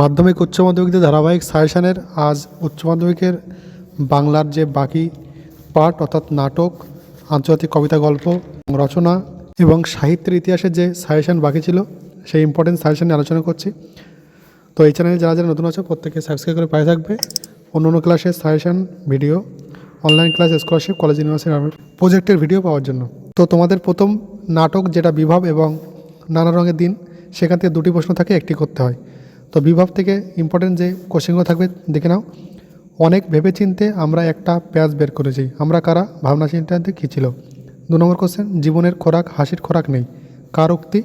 মাধ্যমিক উচ্চ মাধ্যমিকদের ধারাবাহিক সাজেশনের আজ উচ্চ মাধ্যমিকের বাংলার যে বাকি পাঠ অর্থাৎ নাটক, আন্তর্জাতিক কবিতা গল্প, রচনা এবং সাহিত্যের ইতিহাসের যে সাজেশন বাকি ছিল, সেই ইম্পর্টেন্ট সাজেশন নিয়ে আলোচনা করছি। তো এই চ্যানেলে যারা যারা নতুন আছে প্রত্যেকে সাবস্ক্রাইব করে পায়ে থাকবে। অন্য অন্য ক্লাসের suggestion video online class scholarship college university প্রজেক্টের ভিডিও পাওয়ার জন্য। তো তোমাদের প্রথম নাটক যেটা বিভব এবং নানা রঙের দিন, সেখান থেকে দুটি প্রশ্ন থাকে, একটি করতে হয়। তো বিভব থেকে ইম্পর্টেন্ট যে কোশ্চেনগুলো থাকবে, দেখে নাও। অনেক ভেবেচিন্তে আমরা একটা প্যাচ বের করেছি। আমরা কারা? ভাবনা চিন্তাতে কী ছিল? দু নম্বর কোশ্চেন জীবনের খোরাক, হাসির খোরাক নেই। কার উক্তি?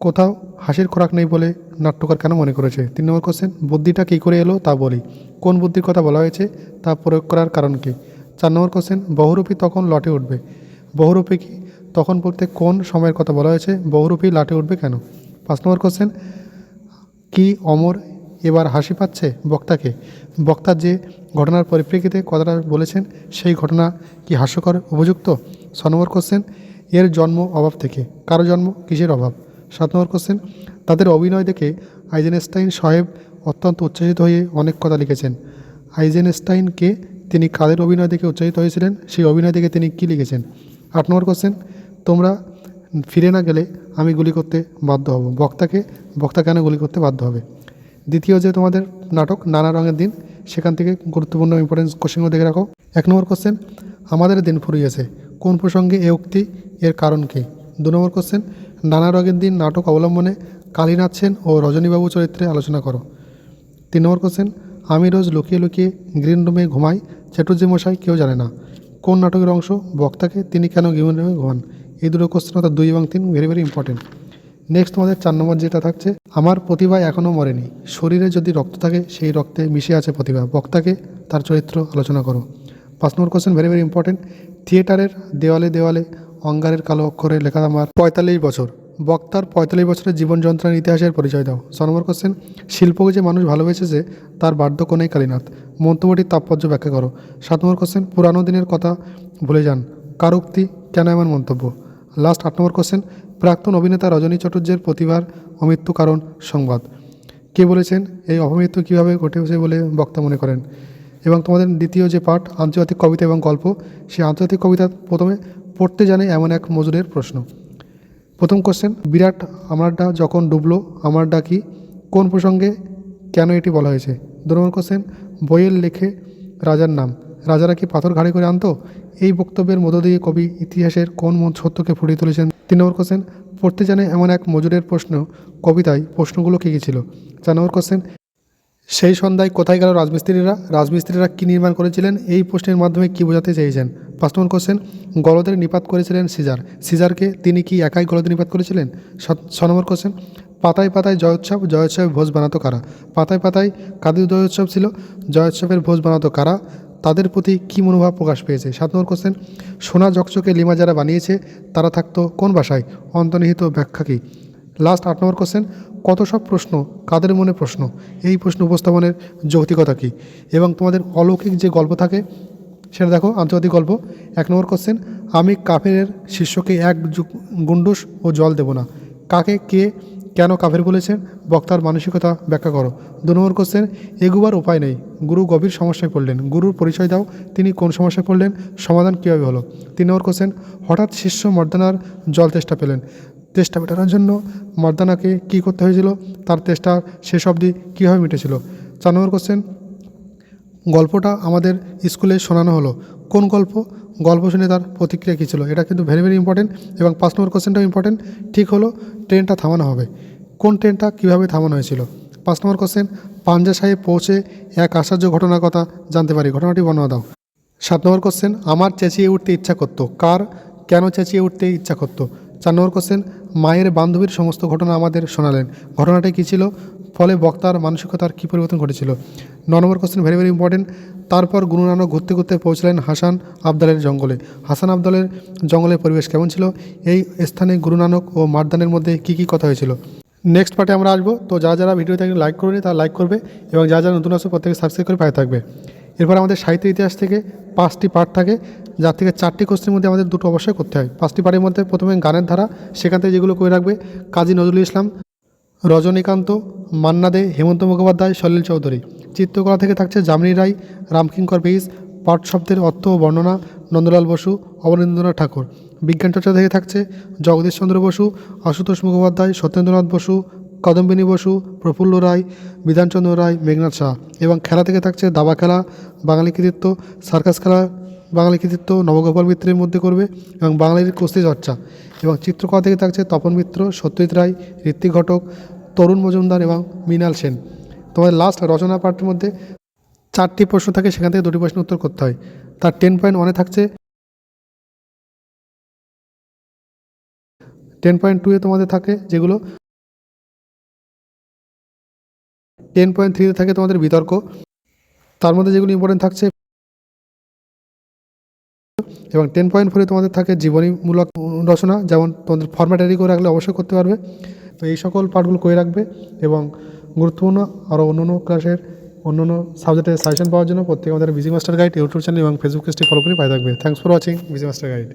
কোথাও হাসির খোরাক নেই বলে নাট্যকার কেন মনে করেছে? তিন নম্বর কোশ্চেন বুদ্ধিটা কী করে এলো তা বলি। কোন বুদ্ধির কথা বলা হয়েছে তা প্রয়োগ করার কারণ কী? চার নম্বর কোশ্চেন বহুরূপী তখন লটে উঠবে। বহুরূপী কি? তখন বলতে কোন সময়ের কথা বলা হয়েছে? বহুরূপী লাটে উঠবে কেন? পাঁচ নম্বর কোশ্চেন কি অমর এবার হাসি পাচ্ছে বক্তাকে? বক্তার যে ঘটনার পরিপ্রেক্ষিতে কথাটা বলেছেন, সেই ঘটনা কি হাস্যকর উপযুক্ত ছ নম্বর কোশ্চেন এর জন্ম অভাব থেকে। কারও জন্ম কিসের অভাব? সাত নম্বর কোশ্চেন তাদের অভিনয় দেখে আইজেনস্টাইন সাহেব অত্যন্ত উচ্ছ্বসিত হয়ে অনেক কথা লিখেছেন। আইজেনস্টাইনকে তিনি কাদের অভিনয় দেখে উচ্ছ্বসিত হয়েছিলেন? সেই অভিনয় দেখে তিনি কী লিখেছেন? আট নম্বর কোশ্চেন তোমরা ফিরে না গেলে আমি গুলি করতে বাধ্য হব। বক্তাকে, বক্তা কেন গুলি করতে বাধ্য হবে? দ্বিতীয় যে তোমাদের নাটক, নানা রঙের দিন, সেখান থেকে গুরুত্বপূর্ণ ইম্পর্টেন্স কোশ্চেনগুলো দেখে রাখো। এক নম্বর কোশ্চেন আমাদের দিন ফুরিয়েছে। কোন প্রসঙ্গে এ উক্তি, এর কারণ কী? দু নম্বর কোশ্চেন নানা রঙের দিন নাটক অবলম্বনে কালীনাথ সেন ও রজনীবাবু চরিত্রে আলোচনা করো। তিন নম্বর কোশ্চেন আমি রোজ লুকিয়ে লুকিয়ে গ্রিন রুমে ঘুমাই, চ্যাটুর্জি মশাই কেউ জানে না। কোন নাটকের অংশ, বক্তাকে তিনি কেন গ্রিন রুমে ঘুমান? এই দুটো কোশ্চেন অর্থাৎ দুই এবং তিন ভেরি ভেরি ইম্পর্টেন্ট নেক্সট তোমাদের চার নম্বর যেটা থাকছে, আমার প্রতিভা এখনও মরেনি। শরীরে যদি রক্ত থাকে, সেই রক্তে মিশে আছে প্রতিভা। বক্তাকে তার চরিত্র আলোচনা করো। পাঁচ number question very very important থিয়েটারের দেওয়ালে দেওয়ালে অঙ্গারের কালো অক্ষরে লেখা আমার পঁয়তাল্লিশ বছর। বক্তার পঁয়তাল্লিশ বছরের জীবন যন্ত্রণার ইতিহাসের পরিচয় দাও। ছ নম্বর কোশ্চেন শিল্পকে যে মানুষ ভালোবেসেছে, তার বার্ধক্যনেই কালীনাথ। মন্তব্যটির তাৎপর্য ব্যাখ্যা করো। সাত নম্বর কোশ্চেন পুরানো দিনের কথা ভুলে যান। কার উক্তি কেন এমন মন্তব্য? লাস্ট আট নম্বর কোশ্চেন প্রাক্তন অভিনেতা রজনী চট্টোপাধ্যায়ের প্রতিভার অমৃত্যু কারণ সংবাদ। কে বলেছেন, এই অপমৃত্যু কীভাবে ঘটেছে বলে বক্তা মনে করেন? এবং তোমাদের দ্বিতীয় যে পাঠ, আন্তর্জাতিক কবিতা এবং গল্প, সেই আন্তর্জাতিক কবিতা প্রথমে পড়তে জানে এমন এক মজুরের প্রশ্ন। প্রথম কোশ্চেন বিরাট আমারটা যখন ডুবলো আমারটা কি, কোন প্রসঙ্গে কেন এটি বলা হয়েছে? দু নম্বর কোশ্চেন বইয়ের লেখে রাজার নাম। রাজারা কি পাথর ঘাড়ে করে আনতো? এই বক্তব্যের মধ্য দিয়ে কবি ইতিহাসের কোন মন সত্যকে ফুটিয়ে তুলেছেন? তিন নম্বর কোশ্চেন, পড়তে জানে এমন এক মজুরের প্রশ্ন, কবিতায় প্রশ্নগুলো কী কী ছিল? চার নম্বর কোশ্চেন, সেই সন্ধ্যায় কোথায় গেল রাজমিস্ত্রিরা? রাজমিস্ত্রিরা কী নির্মাণ করেছিলেন? এই প্রশ্নের মাধ্যমে কী বোঝাতে চেয়েছেন? পাঁচ নম্বর কোশ্চেন, গলদের নিপাত করেছিলেন সিজার। সিজারকে তিনি কি একাই গলদের নিপাত করেছিলেন? ছ নম্বর কোশ্চেন, পাতায় পাতায় জয়োৎসব, জয়োৎসবে ভোজ বানাতো কারা? পাতায় পাতায় কাদের জয়োৎসব ছিল? জয়োৎসবের ভোজ বানাতো কারা? তাদের প্রতি কী মনোভাব প্রকাশ পেয়েছে? সাত নম্বর কোশ্চেন সোনা চকচকে লিমা যারা বানিয়েছে, তারা থাকতো কোন ভাষায় অন্তর্নিহিত ব্যাখ্যা কী? লাস্ট আট নম্বর কোশ্চেন কত সব প্রশ্ন, কাদের মনে প্রশ্ন? এই প্রশ্ন উপস্থাপনের যৌক্তিকতা কী? এবং তোমাদের অলৌকিক যে গল্প থাকে, সেটা দেখো, আন্তর্জাতিক গল্প। এক নম্বর কোশ্চেন আমি কাফেরের শিষ্যকে এক গুন্ডুস ও জল দেব না। কাকে, কে কেন কাফের বলেছেন? বক্তার মানসিকতা ব্যাখ্যা করো। দু নম্বর কোশ্চেন এগুবার উপায় নেই। গুরু গভীর সমস্যায় পড়লেন। গুরুর পরিচয় দাও, তিনি কোন সমস্যায় পড়লেন, সমাধান কীভাবে হলো? তিন নম্বর কোশ্চেন হঠাৎ শিষ্য মর্দানার জল তেষ্টা পেলেন। চেষ্টা মেটানোর জন্য মর্দানাকে কী করতে হয়েছিল? তার তেষ্টা শেষ অবধি কীভাবে মিটেছিল? চার নম্বর কোশ্চেন গল্পটা আমাদের স্কুলে শোনানো হলো। কোন গল্প? গল্প শুনে তার প্রতিক্রিয়া কী ছিল? এটা কিন্তু ভেরি ভেরি ইম্পর্টেন্ট এবং পাঁচ নম্বর কোশ্চেনটাও ইম্পর্টেন্ট ঠিক হলো ট্রেনটা থামানো হবে। কোন ট্রেনটা কীভাবে থামানো হয়েছিল? পাঁচ নম্বর কোশ্চেন পাঞ্জা সাহেব পৌঁছে এক আশ্চর্য ঘটনার কথা জানতে পারি। ঘটনাটি বর্ণনা দাও। সাত নম্বর কোশ্চেন আমার চেঁচিয়ে উঠতে ইচ্ছা করতো। কার? কেন চেঁচিয়ে উঠতে ইচ্ছা করতো? চার নম্বর কোশ্চেন মায়ের বান্ধবীর সমস্ত ঘটনা আমাদের শোনালেন। ঘটনাটি কী ছিল? ফলে বক্তার মানসিকতার কী পরিবর্তন ঘটেছিল? ন number question very very important তারপর গুরু নানক ঘুরতে ঘুরতে পৌঁছলেন হাসান আবদালের জঙ্গলে। হাসান আবদালের জঙ্গলের পরিবেশ কেমন ছিল? এই স্থানে গুরু নানক ও মারদানের মধ্যে কী কী কথা হয়েছিল? নেক্সট পার্টে আমরা আসব। তো যারা যারা ভিডিওতে লাইক করবে, তারা লাইক করবে এবং যারা যারা নতুন আসবে প্রত্যেকে সাবস্ক্রাইব করে পায়ে থাকবে। এরপর আমাদের সাহিত্য ইতিহাস থেকে পাঁচটি পার্ট থাকে, যার থেকে চারটি কোশ্চেনের মধ্যে আমাদের দুটো অবশ্যই করতে হয়। পাঁচটি পার্টের মধ্যে প্রথমে গানের ধারা, সেখান থেকে যেগুলো করে রাখবে, কাজী নজরুল ইসলাম, রজনীকান্ত, মান্না দে, হেমন্ত মুখোপাধ্যায়, সলিল চৌধুরী। চিত্রকলা থেকে থাকছে যামিনী রায়, রামকিঙ্কর বেইস পাঠ শব্দের অর্থ ও বর্ণনা নন্দলাল বসু, অবনীন্দ্রনাথ ঠাকুর। বিজ্ঞান চর্চা থেকে থাকছে জগদীশচন্দ্র বসু, আশুতোষ মুখোপাধ্যায়, সত্যেন্দ্রনাথ বসু, কদম্বিনী বসু, প্রফুল্ল রায়, বিধানচন্দ্র রায়, মেঘনাথ শাহ। এবং খেলা থেকে থাকছে দাবা খেলা, বাঙালি কৃতিত্ব, সার্কাস খেলা, বাঙালি কৃতিত্ব, নবগোপাল মিত্রের মধ্যে করবে এবং বাঙালির কুস্তি চর্চা। এবং চিত্রকলা থেকে থাকছে তপন মিত্র, সত্যজিৎ রায়, ঋত্বিক ঘটক, তরুণ মজুমদার এবং মৃণাল সেন। তোমাদের লাস্ট রচনা পাঠের মধ্যে চারটি প্রশ্ন থাকে, সেখান থেকে দুটি প্রশ্নের উত্তর করতে হয়। তার টেন পয়েন্ট ওয়ানে থাকছে টেন পয়েন্ট টুয়ে তোমাদের থাকে যেগুলো টেন পয়েন্ট থ্রিতে থাকে তোমাদের বিতর্ক। তার মধ্যে যেগুলো ইম্পর্টেন্ট থাকছে, এবং টেন পয়েন্ট ফোরে তোমাদের থাকে জীবনীমূলক রচনা, যেমন তোমাদের ফর্ম্যাটারি করে রাখলে অবশ্যই করতে পারবে। তো এই সকল পার্টগুলো করে রাখবে, এবং গুরুত্বপূর্ণ আরও অন্য অন্য ক্লাসের অন্য অন্য সাবজেক্টের সাজেশন পাওয়ার জন্য প্রত্যেক আমাদের BG master guide YouTube channel এবং ফেসবুক পেজটি ফলো করে পাই থাকবে। Thanks for watching BG master guide